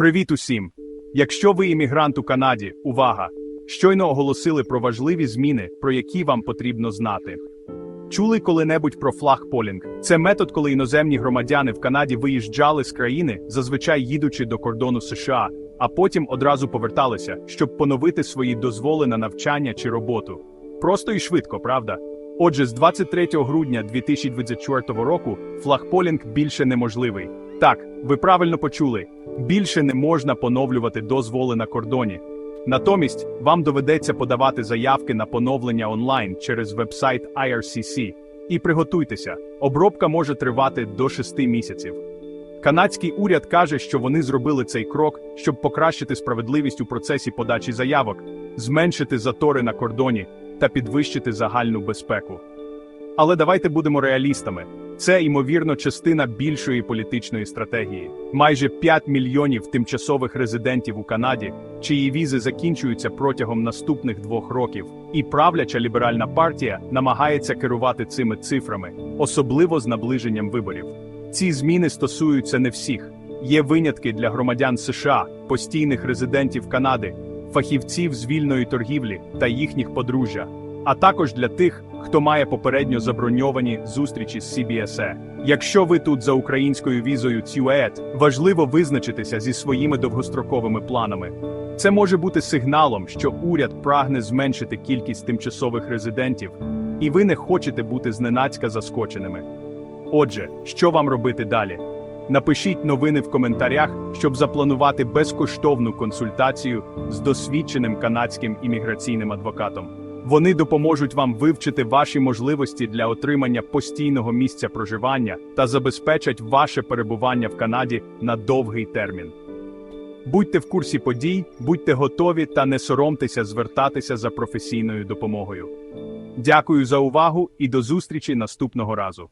Привіт усім! Якщо ви іммігрант у Канаді, увага! Щойно оголосили про важливі зміни, про які вам потрібно знати. Чули коли-небудь про флагполінг? Це метод, коли іноземні громадяни в Канаді виїжджали з країни, зазвичай їдучи до кордону США, а потім одразу поверталися, щоб поновити свої дозволи на навчання чи роботу. Просто і швидко, правда? Отже, з 23 грудня 2024 року флагполінг більше неможливий. Так, ви правильно почули. Більше не можна поновлювати дозволи на кордоні. Натомість вам доведеться подавати заявки на поновлення онлайн через вебсайт IRCC. І приготуйтеся, обробка може тривати до 6 місяців. Канадський уряд каже, що вони зробили цей крок, щоб покращити справедливість у процесі подачі заявок, зменшити затори на кордоні та підвищити загальну безпеку. Але давайте будемо реалістами. Це, ймовірно, частина більшої політичної стратегії. Майже 5 мільйонів тимчасових резидентів у Канаді, чиї візи закінчуються протягом наступних двох років. І правляча ліберальна партія намагається керувати цими цифрами, особливо з наближенням виборів. Ці зміни стосуються не всіх. Є винятки для громадян США, постійних резидентів Канади, фахівців з вільної торгівлі та їхніх подружжя, а також для тих, хто має попередньо заброньовані зустрічі з CBSE. Якщо ви тут за українською візою CUET, важливо визначитися зі своїми довгостроковими планами. Це може бути сигналом, що уряд прагне зменшити кількість тимчасових резидентів, і ви не хочете бути зненацька заскоченими. Отже, що вам робити далі? Напишіть новини в коментарях, щоб запланувати безкоштовну консультацію з досвідченим канадським імміграційним адвокатом. Вони допоможуть вам вивчити ваші можливості для отримання постійного місця проживання та забезпечать ваше перебування в Канаді на довгий термін. Будьте в курсі подій, будьте готові та не соромтеся звертатися за професійною допомогою. Дякую за увагу і до зустрічі наступного разу.